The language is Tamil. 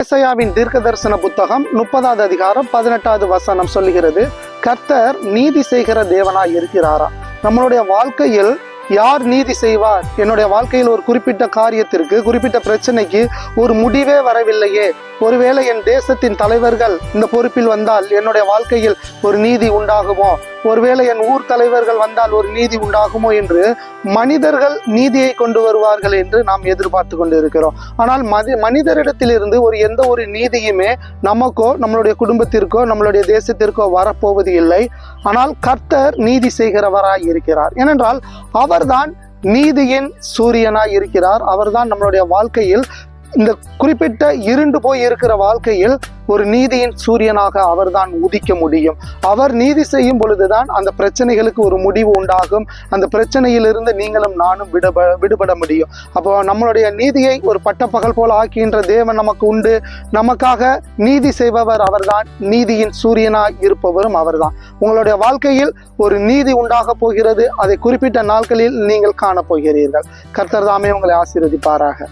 ஏசாயாவின் தீர்க்க தரிசன புத்தகம் முப்பதாவது அதிகாரம் பதினெட்டாவது வசனம் சொல்லுகிறது கர்த்தர் நீதி செய்கிற தேவனாய் இருக்கிறாரா? நம்மளுடைய வாழ்க்கையில் யார் நீதி செய்வார்? என்னுடைய வாழ்க்கையில் ஒரு குறிப்பிட்ட காரியத்திற்கு குறிப்பிட்ட பிரச்சனைக்கு ஒரு முடிவே வரவில்லையே. ஒருவேளை என் தேசத்தின் தலைவர்கள் இந்த பொறுப்பில் வந்தால் என்னுடைய வாழ்க்கையில் ஒரு நீதி உண்டாகுமோ? ஒருவேளை என் ஊர் தலைவர்கள் வந்தால் ஒரு நீதி உண்டாகுமோ என்று மனிதர்கள் நீதியை கொண்டு வருவார்கள் என்று நாம் எதிர்பார்த்து கொண்டு இருக்கிறோம் ஆனால் மதி மனிதரிடத்திலிருந்து ஒரு எந்த ஒரு நீதியுமே நமக்கோ நம்மளுடைய குடும்பத்திற்கோ நம்மளுடைய தேசத்திற்கோ வரப்போவது இல்லை. ஆனால் கர்த்தர் நீதி செய்கிறவராய் இருக்கிறார். ஏனென்றால் அவர் அவர்தான் நீதியின் சூரியனாய் இருக்கிறார். அவர்தான் நம்மளுடைய வாழ்க்கையில் இந்த குறிப்பிட்ட இருண்டு போய் இருக்கிற வாழ்க்கையில் ஒரு நீதியின் சூரியனாக அவர்தான் உதிக்க முடியும். அவர் நீதி செய்யும் பொழுதுதான் அந்த பிரச்சனைகளுக்கு ஒரு முடிவு உண்டாகும். அந்த பிரச்சனையிலிருந்து நீங்களும் நானும் விடுப விடுபட முடியும். அப்போ நம்மளுடைய நீதியை ஒரு பட்டப்பகல் போல ஆக்கின்ற தேவன் நமக்கு உண்டு. நமக்காக நீதி செய்பவர் அவர்தான். நீதியின் சூரியனாய் இருப்பவரும் அவர்தான். உங்களுடைய வாழ்க்கையில் ஒரு நீதி உண்டாக போகிறது. அதை குறிப்பிட்ட நாட்களில் நீங்கள் காணப்போகிறீர்கள் கர்த்தர் தாமே உங்களை ஆசீர்வதிப்பாராக.